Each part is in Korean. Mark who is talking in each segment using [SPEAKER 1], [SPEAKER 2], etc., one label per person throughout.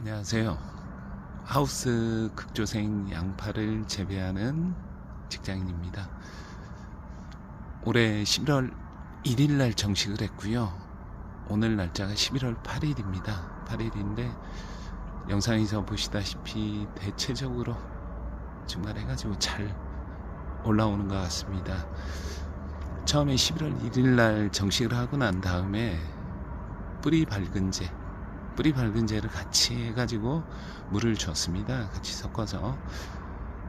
[SPEAKER 1] 안녕하세요. 하우스 극조생 양파를 재배하는 직장인입니다. 올해 11월 1일 날 정식을 했고요. 오늘 날짜가 11월 8일입니다. 8일인데 영상에서 보시다시피 대체적으로 중간해가지고 잘 올라오는 것 같습니다. 처음에 11월 1일 날 정식을 하고 난 다음에 뿌리 밝은제 뿌리 밝은제를 같이 해가지고 물을 줬습니다. 같이 섞어서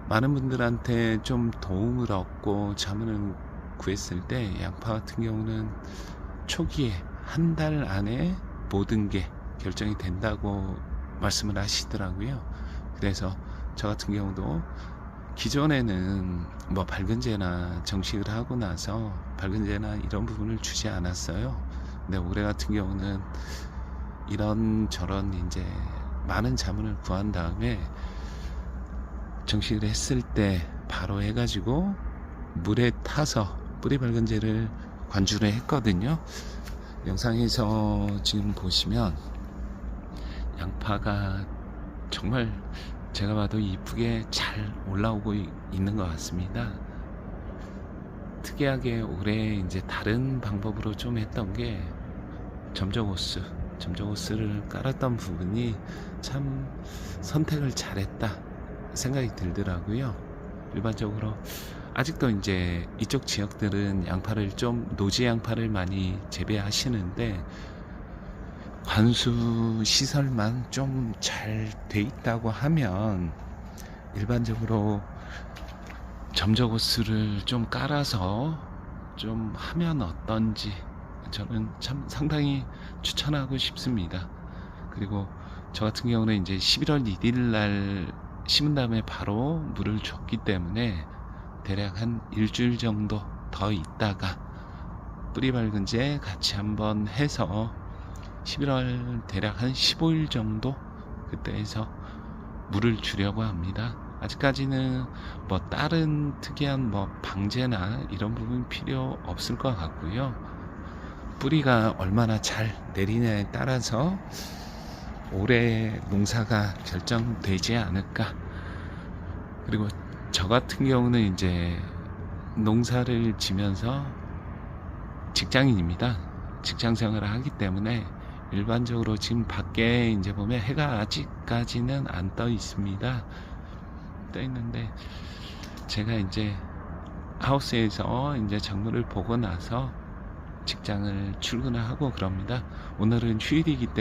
[SPEAKER 1] 많은 분들한테 좀 도움을 얻고 자문을 구했을 때 양파 같은 경우는 초기에 한 달 안에 모든 게 결정이 된다고 말씀을 하시더라고요. 그래서 저 같은 경우도 기존에는 뭐 밝은제나 정식을 하고 나서 밝은제나 이런 부분을 주지 않았어요. 근데 올해 같은 경우는 이런 저런 이제 많은 자문을 구한 다음에 정식을 했을 때 바로 해가지고 물에 타서 뿌리 밝은제를 관주를 했거든요. 영상에서 지금 보시면 양파가 정말 제가 봐도 이쁘게 잘 올라오고 이- 있는 것 같습니다. 특이하게 올해 이제 다른 방법으로 좀 했던 게 점적 호스, 점적호스를 깔았던 부분이 참 선택을 잘했다 생각이 들더라고요. 일반적으로 아직도 이제 이쪽 지역들은 양파를 좀 노지 양파를 많이 재배하시는데 관수 시설만 좀 잘 돼 있다고 하면 일반적으로 점적호스를 좀 깔아서 좀 하면 어떤지 저는 참 상당히 추천하고 싶습니다. 그리고 저 같은 경우는 이제 11월 1일 날 심은 다음에 바로 물을 줬기 때문에 대략 한 일주일 정도 더 있다가 뿌리 밝은제 같이 한번 해서 11월 대략 한 15일 정도 그때 해서 물을 주려고 합니다. 아직까지는 뭐 다른 특이한 뭐 방제나 이런 부분 필요 없을 것 같고요. 뿌리가 얼마나 잘 내리냐에 따라서 올해 농사가 결정되지 않을까. 그리고 저 같은 경우는 이제 농사를 지면서 직장인입니다. 직장 생활을 하기 때문에 일반적으로 지금 밖에 이제 보면 해가 아직까지는 안 떠 있습니다. 떠 있는데 제가 이제 하우스에서 이제 작물을 보고 나서 직장을 출근을 하고 그럽니다. 오늘은 휴일이기 때문에